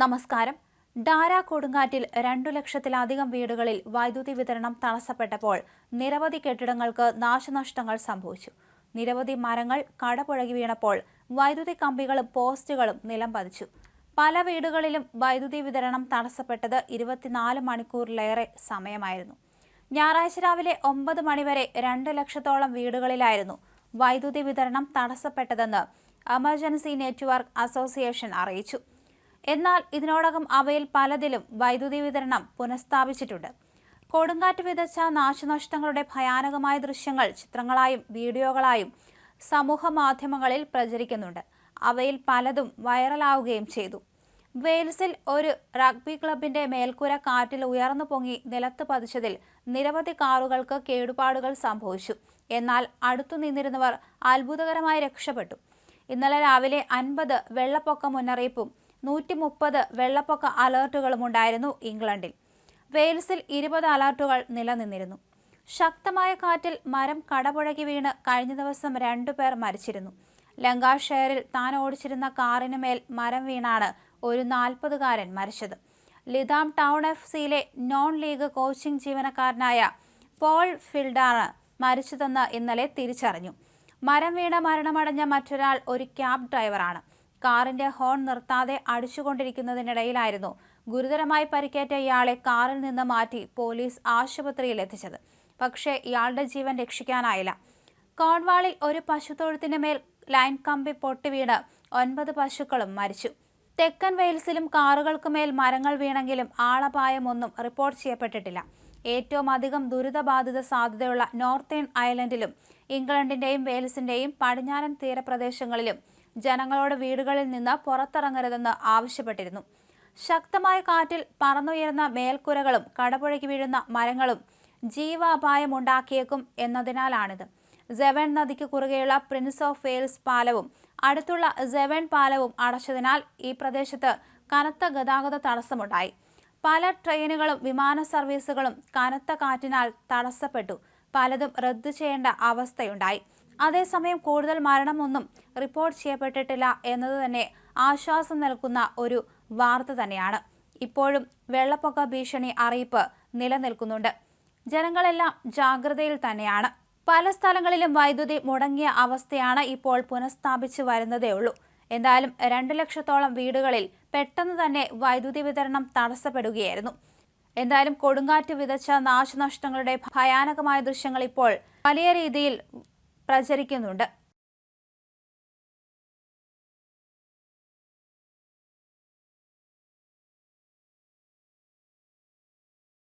നമസ്കാരം. ഡാര കൊടുങ്കാറ്റിൽ രണ്ടു ലക്ഷത്തിലധികം വീടുകളിൽ വൈദ്യുതി വിതരണം തടസ്സപ്പെട്ടപ്പോൾ നിരവധി കെട്ടിടങ്ങൾക്ക് നാശനഷ്ടങ്ങൾ സംഭവിച്ചു. നിരവധി മരങ്ങൾ കടപുഴകി വീണപ്പോൾ വൈദ്യുതി കമ്പികളും പോസ്റ്റുകളും നിലം പതിച്ചു. പല വീടുകളിലും വൈദ്യുതി വിതരണം തടസ്സപ്പെട്ടത് ഇരുപത്തിനാല് മണിക്കൂറിലേറെ സമയമായിരുന്നു. ഞായറാഴ്ച രാവിലെ ഒമ്പത് മണിവരെ രണ്ട് ലക്ഷത്തോളം വീടുകളിലായിരുന്നു വൈദ്യുതി വിതരണം തടസ്സപ്പെട്ടതെന്ന് എമർജൻസി നെറ്റ്വർക്ക് അസോസിയേഷൻ അറിയിച്ചു. എന്നാൽ ഇതിനോടകം അവയിൽ പലതിലും വൈദ്യുതി വിതരണം പുനഃസ്ഥാപിച്ചിട്ടുണ്ട്. കൊടുങ്കാറ്റ് വിതച്ച നാശനഷ്ടങ്ങളുടെ ഭയാനകമായ ദൃശ്യങ്ങൾ ചിത്രങ്ങളായും വീഡിയോകളായും സമൂഹ മാധ്യമങ്ങളിൽ പ്രചരിക്കുന്നുണ്ട്. അവയിൽ പലതും വൈറലാവുകയും ചെയ്തു. വെയിൽസിൽ ഒരു റഗ്ബി ക്ലബിന്റെ മേൽക്കൂര കാറ്റിൽ ഉയർന്നു പൊങ്ങി നിലത്ത് പതിച്ചതിൽ നിരവധി കാറുകൾക്ക് കേടുപാടുകൾ സംഭവിച്ചു. എന്നാൽ അടുത്തു നിന്നിരുന്നവർ അത്ഭുതകരമായി രക്ഷപ്പെട്ടു. ഇന്നലെ രാവിലെ അൻപത് വെള്ളപ്പൊക്ക മുന്നറിയിപ്പും നൂറ്റി മുപ്പത് വെള്ളപ്പൊക്ക അലേർട്ടുകളും ഉണ്ടായിരുന്നു ഇംഗ്ലണ്ടിൽ. വെയിൽസിൽ ഇരുപത് അലർട്ടുകൾ നിലനിന്നിരുന്നു. ശക്തമായ കാറ്റിൽ മരം കടപുഴകി വീണ് കഴിഞ്ഞ ദിവസം രണ്ടുപേർ മരിച്ചിരുന്നു. ലങ്കാഷെയറിൽ താൻ ഓടിച്ചിരുന്ന കാറിന് മേൽ മരം വീണാണ് ഒരു നാൽപ്പതുകാരൻ മരിച്ചത്. ലിതാം ടൗൺ എഫ് സിയിലെ നോൺ ലീഗ് കോച്ചിംഗ് ജീവനക്കാരനായ പോൾ ഫിൽഡാണ് മരിച്ചതെന്ന് ഇന്നലെ തിരിച്ചറിഞ്ഞു. മരം വീണ മരണമടഞ്ഞ മറ്റൊരാൾ ഒരു ക്യാബ് ഡ്രൈവറാണ്. കാറിന്റെ ഹോൺ നിർത്താതെ അടിച്ചുകൊണ്ടിരിക്കുന്നതിനിടയിലായിരുന്നു ഗുരുതരമായി പരിക്കേറ്റ ഇയാളെ കാറിൽ നിന്ന് മാറ്റി പോലീസ് ആശുപത്രിയിൽ എത്തിച്ചത്. പക്ഷേ ഇയാളുടെ ജീവൻ രക്ഷിക്കാനായില്ല. കോൺവാളിൽ ഒരു പശുത്തൊഴുത്തിന് മേൽ ലൈൻ കമ്പി പൊട്ടിവീണ് ഒൻപത് പശുക്കളും മരിച്ചു. തെക്കൻ വെയിൽസിലും കാറുകൾക്ക് മേൽ മരങ്ങൾ വീണെങ്കിലും ആളപായമൊന്നും റിപ്പോർട്ട് ചെയ്യപ്പെട്ടിട്ടില്ല. ഏറ്റവും അധികം ദുരിതബാധിത സാധ്യതയുള്ള നോർത്തേൺ അയലൻഡിലും ഇംഗ്ലണ്ടിന്റെയും വെയിൽസിന്റെയും പടിഞ്ഞാറൻ തീരപ്രദേശങ്ങളിലും ജനങ്ങളോട് വീടുകളിൽ നിന്ന് പുറത്തിറങ്ങരുതെന്ന് ആവശ്യപ്പെട്ടിരുന്നു. ശക്തമായ കാറ്റിൽ പറന്നുയരുന്ന മേൽക്കുരകളും കടപുഴകി വീഴുന്ന മരങ്ങളും ജീവാപായമുണ്ടാക്കിയേക്കും എന്നതിനാലാണിത്. സെവൻ നദിക്ക് കുറുകെയുള്ള പ്രിൻസ് ഓഫ് വെയിൽസ് പാലവും അടുത്തുള്ള സെവൻ പാലവും അടച്ചതിനാൽ ഈ പ്രദേശത്ത് കനത്ത ഗതാഗത തടസ്സമുണ്ടായി. പല ട്രെയിനുകളും വിമാന സർവീസുകളും കനത്ത കാറ്റിനാൽ തടസ്സപ്പെട്ടു. പലതും റദ്ദു ചെയ്യേണ്ട അവസ്ഥയുണ്ടായി. അതേസമയം കൂടുതൽ മരണമൊന്നും റിപ്പോർട്ട് ചെയ്യപ്പെട്ടിട്ടില്ല എന്നത് തന്നെ ആശ്വാസം നൽകുന്ന ഒരു വാർത്ത തന്നെയാണ്. ഇപ്പോഴും വെള്ളപ്പൊക്ക ഭീഷണി അറിയിപ്പ് നിലനിൽക്കുന്നുണ്ട്. ജനങ്ങളെല്ലാം ജാഗ്രതയിൽ തന്നെയാണ്. പല സ്ഥലങ്ങളിലും വൈദ്യുതി മുടങ്ങിയ അവസ്ഥയാണ് ഇപ്പോൾ പുനഃസ്ഥാപിച്ചു വരുന്നതേ ഉള്ളൂ എന്തായാലും രണ്ട് ലക്ഷത്തോളം വീടുകളിൽ പെട്ടെന്ന് തന്നെ വൈദ്യുതി വിതരണം തടസ്സപ്പെടുകയായിരുന്നു. എന്തായാലും കൊടുങ്കാറ്റ് വിതച്ച നാശനഷ്ടങ്ങളുടെ ഭയാനകമായ ദൃശ്യങ്ങൾ ഇപ്പോൾ വലിയ രീതിയിൽ പ്രചരിക്കുന്നുണ്ട്